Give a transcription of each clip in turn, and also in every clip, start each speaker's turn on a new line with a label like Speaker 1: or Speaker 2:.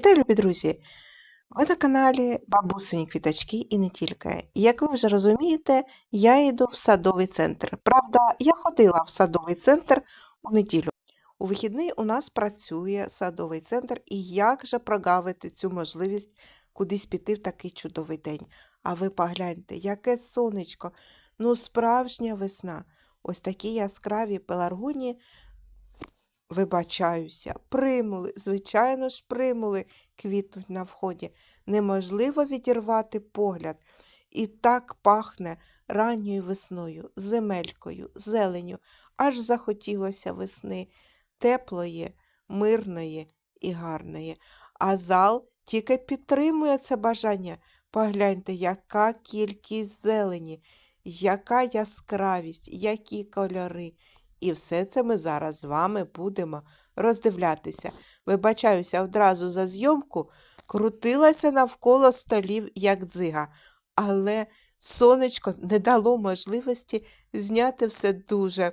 Speaker 1: Вітаю, любі друзі! Ви на каналі Бабусині Квіточки і не тільки. Як ви вже розумієте, я йду в садовий центр. Правда, я ходила в садовий центр у неділю. У вихідний у нас працює садовий центр, і як же прогавити цю можливість кудись піти в такий чудовий день? А ви погляньте, яке сонечко, ну справжня весна. Ось такі яскраві пеларгоні Вибачаюся, примули, звичайно ж, примули квітнуть на вході. Неможливо відірвати погляд. І так пахне ранньою весною, земелькою, зеленю, аж захотілося весни, теплої, мирної і гарної. А зал тільки підтримує це бажання. Погляньте, яка кількість зелені, яка яскравість, які кольори. І все це ми зараз з вами будемо роздивлятися. Вибачаюся одразу за зйомку, крутилася навколо столів, як дзига, але сонечко не дало можливості зняти все дуже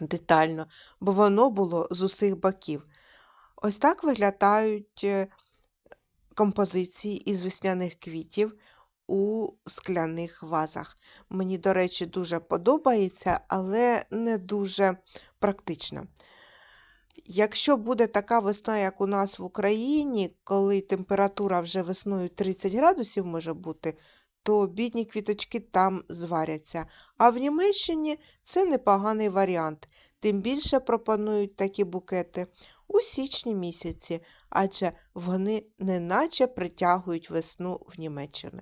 Speaker 1: детально, бо воно було з усіх боків. Ось так виглядають е, композиції із весняних квітів у скляних вазах. Мені, до речі, дуже подобається, але не дуже практично. Якщо буде така весна, як у нас в Україні, коли температура вже весною 30 градусів може бути, то бідні квіточки там зваряться. А в Німеччині це непоганий варіант. Тим більше пропонують такі букети у січні місяці, адже вони неначе притягують весну в Німеччину.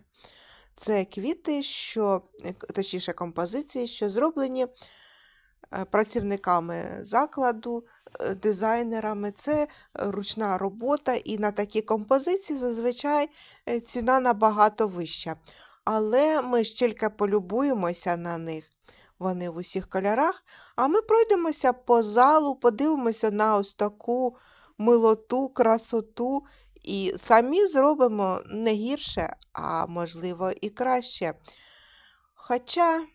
Speaker 1: Це квіти, що, е, точніше, композиції, що зроблені е, працівниками закладу, е, дизайнерами. Це ручна робота, і на такі композиції зазвичай ціна набагато вища. Але ми ж тільки полюбуємося на них. Вони в усіх кольорах, а ми пройдемося по залу, подивимося на ось таку милоту, красоту і самі зробимо не гірше, а можливо і краще. Хоча,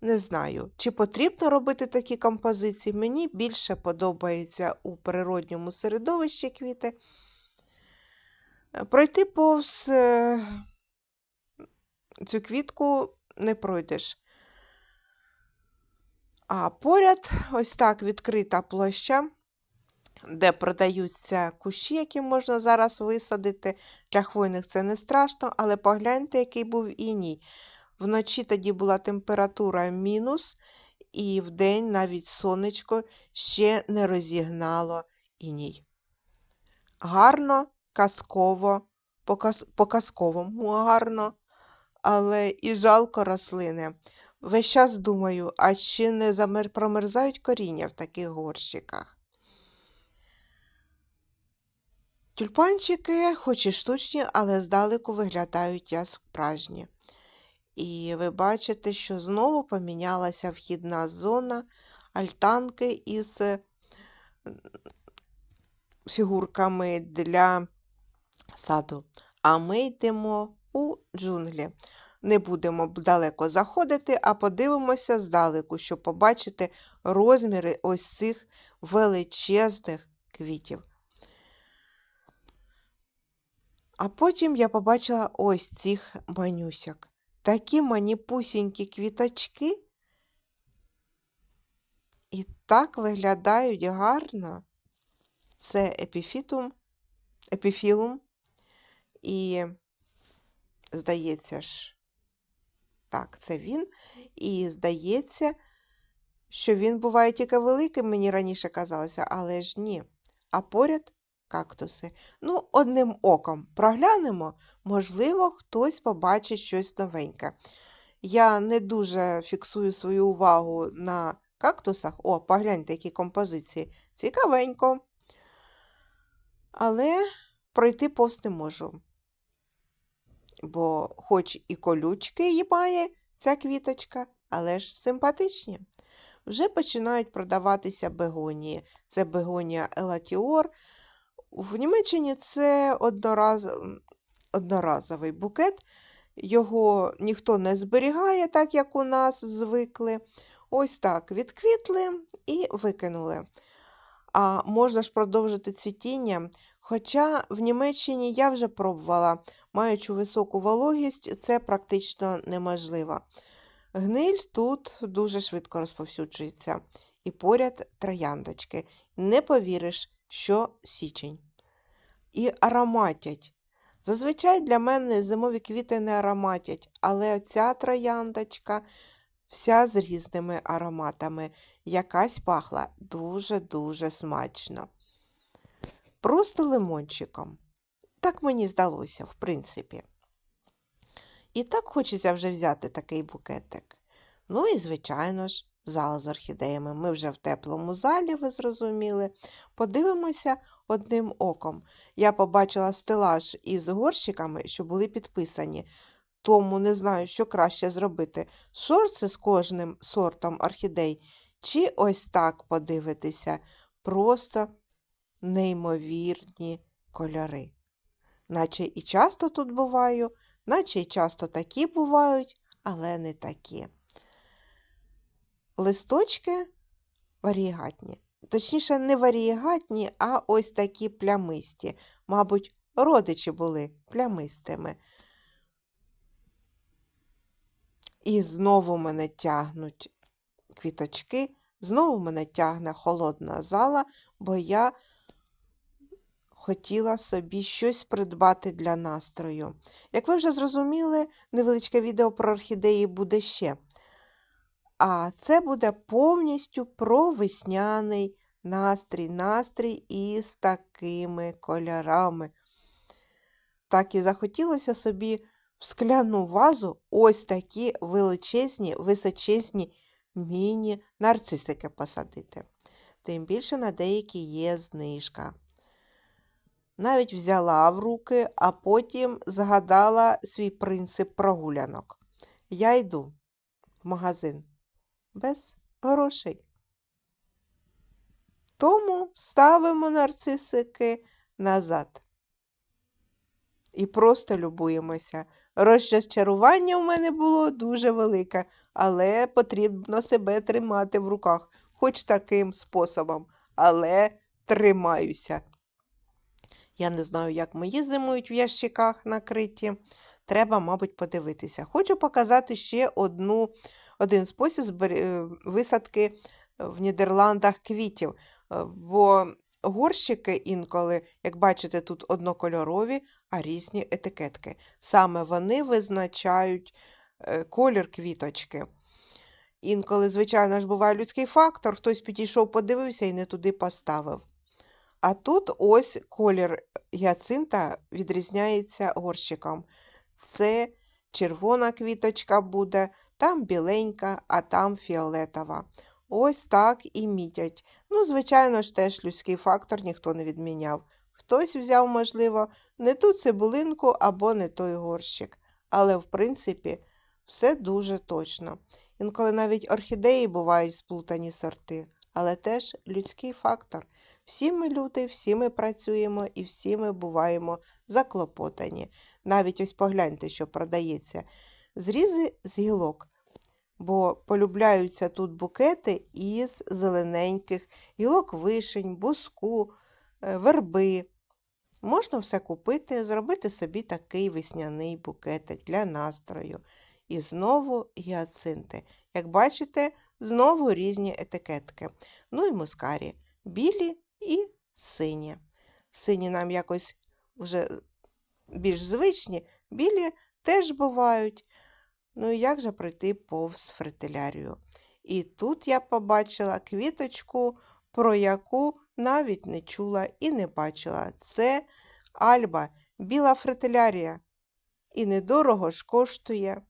Speaker 1: не знаю, чи потрібно робити такі композиції, мені більше подобається у природньому середовищі квіти. Пройти повз е, цю квітку не пройдеш. А поряд ось так відкрита площа де продаються кущі, які можна зараз висадити. Для хвойних це не страшно, але погляньте, який був іній. Вночі тоді була температура мінус, і вдень навіть сонечко ще не розігнало іній. Гарно, казково, по казковому гарно, але і жалко рослини. Весь час думаю, а чи не промерзають коріння в таких горщиках? Тюльпанчики, хоч і штучні, але здалеку виглядають яскраві. І ви бачите, що знову помінялася вхідна зона альтанки із фігурками для саду. А ми йдемо у джунглі. Не будемо далеко заходити, а подивимося здалеку, щоб побачити розміри ось цих величезних квітів. А потім я побачила ось цих манюсяк. Такі маніпусінькі квіточки. І так виглядають гарно. Це епіфітум, епіфілум. І, здається ж, так, це він. І здається, що він буває тільки великим, мені раніше казалося, але ж ні. А поряд кактуси. Ну, одним оком проглянемо, можливо, хтось побачить щось новеньке. Я не дуже фіксую свою увагу на кактусах. О, погляньте, які композиції. Цікавенько. Але пройти повз не можу. Бо, хоч і колючки її ця квіточка, але ж симпатичні. Вже починають продаватися бегонії. Це бегонія Елатіор. В Німеччині це однораз... одноразовий букет, його ніхто не зберігає, так як у нас звикли. Ось так відквітли і викинули. А можна ж продовжити цвітіння, Хоча в Німеччині я вже пробувала, маючи високу вологість, це практично неможливо. Гниль тут дуже швидко розповсюджується. І поряд трояндочки. Не повіриш, що січень. І ароматять. Зазвичай для мене зимові квіти не ароматять, але ця трояндочка вся з різними ароматами. Якась пахла дуже-дуже смачно. Просто лимончиком. Так мені здалося, в принципі. І так хочеться вже взяти такий букетик. Ну і, звичайно ж, зал з орхідеями. Ми вже в теплому залі, ви зрозуміли. Подивимося одним оком. Я побачила стелаж із горщиками, що були підписані. Тому не знаю, що краще зробити. Шорти з кожним сортом орхідей, чи ось так подивитися. Просто неймовірні кольори. Наче і часто тут буваю, наче і часто такі бувають, але не такі. Листочки варієгатні. Точніше, не варієгатні, а ось такі плямисті. Мабуть, родичі були плямистими. І знову мене тягнуть квіточки, знову мене тягне холодна зала, бо я хотіла собі щось придбати для настрою. Як ви вже зрозуміли, невеличке відео про орхідеї буде ще. А це буде повністю про весняний настрій, настрій із такими кольорами. Так і захотілося собі в скляну вазу ось такі величезні, височезні міні-нарцисики посадити. Тим більше на деякі є знижка. Навіть взяла в руки, а потім згадала свій принцип прогулянок. Я йду в магазин без грошей. Тому ставимо нарцисики назад. І просто любуємося. Розчарування у мене було дуже велике, але потрібно себе тримати в руках, хоч таким способом, але тримаюся. Я не знаю, як мої зимують в ящиках накриті. Треба, мабуть, подивитися. Хочу показати ще одну, один спосіб е, висадки в Нідерландах квітів. Е, бо горщики інколи, як бачите, тут однокольорові, а різні етикетки. Саме вони визначають е, колір квіточки. Інколи, звичайно ж, буває людський фактор, хтось підійшов, подивився і не туди поставив. А тут ось колір гіацинта відрізняється горщиком. Це червона квіточка буде, там біленька, а там фіолетова. Ось так і мітять. Ну, звичайно ж, теж людський фактор ніхто не відміняв. Хтось взяв, можливо, не ту цибулинку або не той горщик. Але, в принципі, все дуже точно. Інколи навіть орхідеї бувають сплутані сорти, але теж людський фактор. Всі ми люди, всі ми працюємо і всі ми буваємо заклопотані. Навіть ось погляньте, що продається. Зрізи з гілок бо полюбляються тут букети із зелененьких, гілок вишень, буску, е, верби. Можна все купити, зробити собі такий весняний букетик для настрою. І знову гіацинти. Як бачите, знову різні етикетки. Ну і мускарі білі і сині. Сині нам якось вже більш звичні, білі теж бувають. Ну і як же пройти повз фритилярію? І тут я побачила квіточку, про яку навіть не чула і не бачила. Це Альба, біла фритилярія. І недорого ж коштує.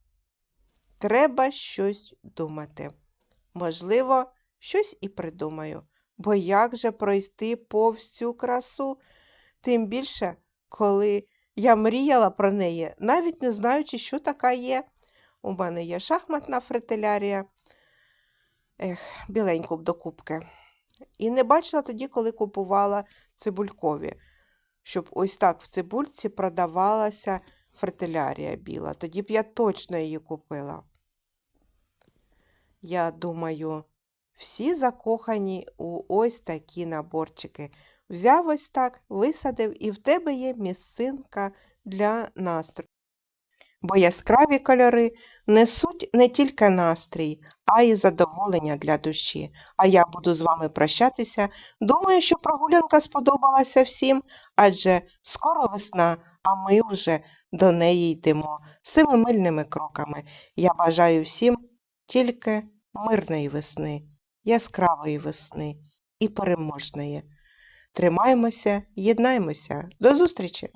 Speaker 1: Треба щось думати. Можливо, щось і придумаю. Бо як же пройти повз цю красу? Тим більше, коли я мріяла про неї, навіть не знаючи, що така є. У мене є шахматна фритилярія, ех, біленьку б до кубки. І не бачила тоді, коли купувала цибулькові, щоб ось так в цибульці продавалася фритилярія біла. Тоді б я точно її купила. Я думаю, всі закохані у ось такі наборчики. Взяв ось так, висадив, і в тебе є місцинка для настрою. Бо яскраві кольори несуть не тільки настрій, а й задоволення для душі. А я буду з вами прощатися. Думаю, що прогулянка сподобалася всім, адже скоро весна, а ми вже до неї йдемо семимильними кроками. Я бажаю всім тільки мирної весни, яскравої весни і переможної. Тримаймося, єднаймося. До зустрічі!